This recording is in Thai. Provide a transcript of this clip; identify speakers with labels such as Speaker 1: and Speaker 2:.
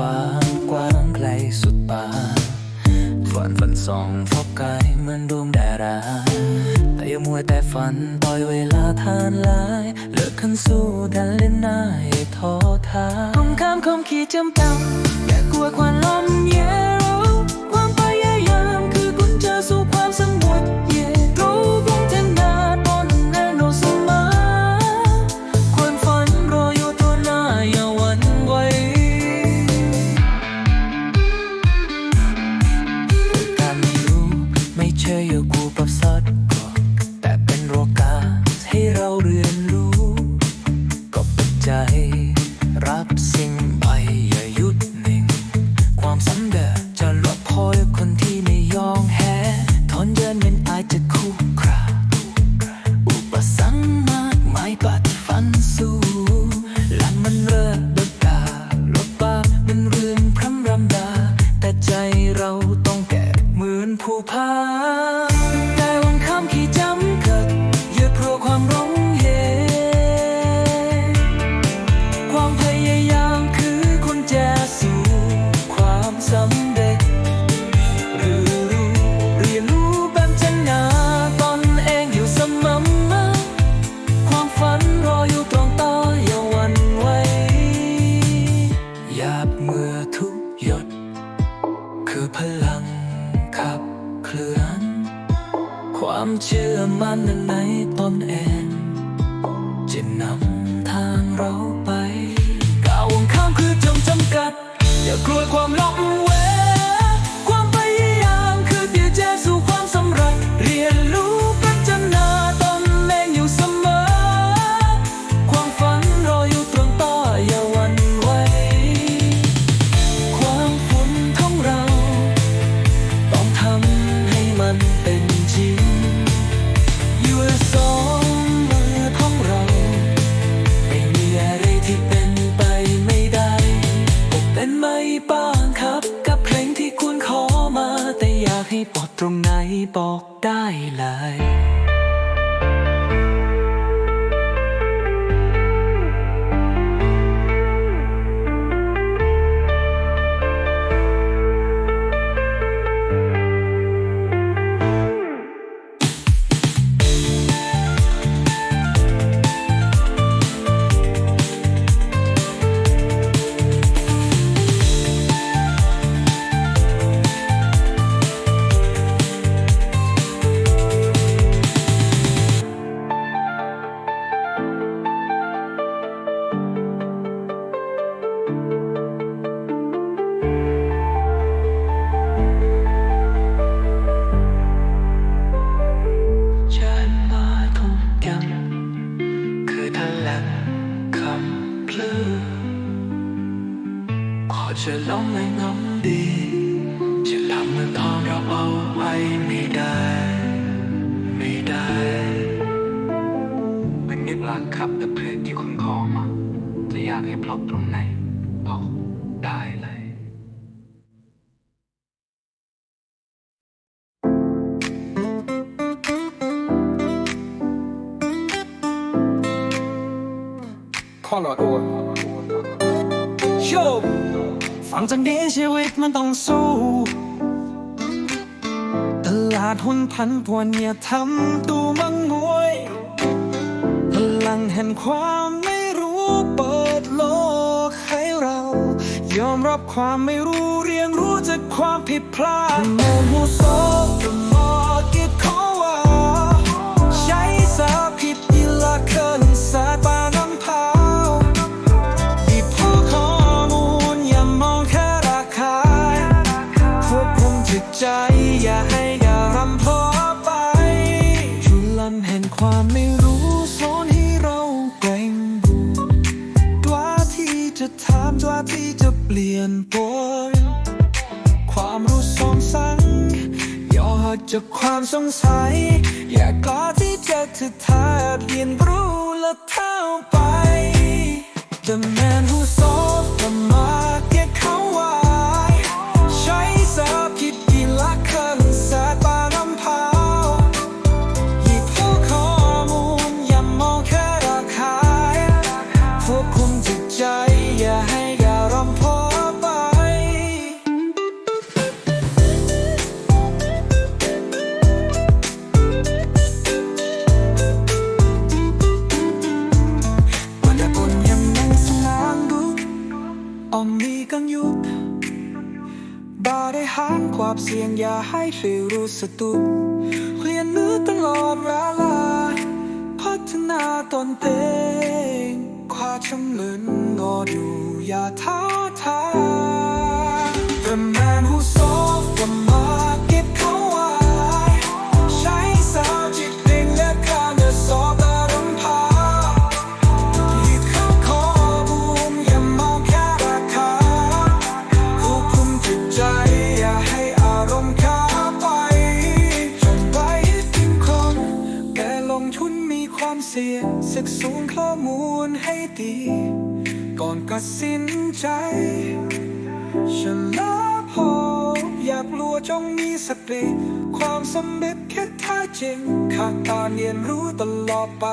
Speaker 1: ฟ้ากว้างไกลสุดป่าฝันฝันส่องฟอกกายเหมือนดวงดารา แต่อย่ามัวแต่ฝันปล่อยเวลาทานลายเลิกขันสู้ดันเล่นหน้าให้ท้อท้ายก้มข้ามคมขีดจำกัดอย่ากลัวควันลม รับสิ่ง งขับเคลื่อน ความเชื่อมั่นในตนเองจะนำทางเราไปก้าวข้ามคือจงจำกัด อย่ากลัวความล้ม ตรงไหนบอกได้เลย ขอจะลองไม่น้ำดีจะทำเมืองทองเราเอาไว้ไม่ได้ ไม่ได้เป็นนิรันดร์ครับแต่เพลงที่คุณขอมาจะอยากให้ปลดตรงไหนบอกได้เลย
Speaker 2: ข้อหลอดโอนโชว์ ฟังจากนี้ชีวิตมันต้องสู้ ตลาดหุ้นพันพวนอย่าทำตัวมังงวย พลังแห่งความไม่รู้เปิดโลกให้เรา ยอมรับความไม่รู้เรียนรู้จากความผิดพลาดโมโหโซ อย่าให้อย่ารำพอไปจุลันแห่งความไม่รู้สอนให้เราเกรงบูตัวที่จะถามตัวที่จะเปลี่ยนปนความรู้สองสัยย่อจากความสงสัย อย่ากล้าที่จะถือทาดเรียนรู้และเท่าไป The man who solved เสี่ยงอย่าให้ฟิลรู้สตุกเรียนรู้ตลอดเวลา พัฒนาตนเองความชำลินรออยู่อย่าท้าทาย สียงศึกสูงข้อมูลให้ดี ก่อนกัดสินใจ ฉันลาพออยากลัวจงมีสติความสำเร็จแค่แท้จริงขาดการเรียนรู้ตลอดไป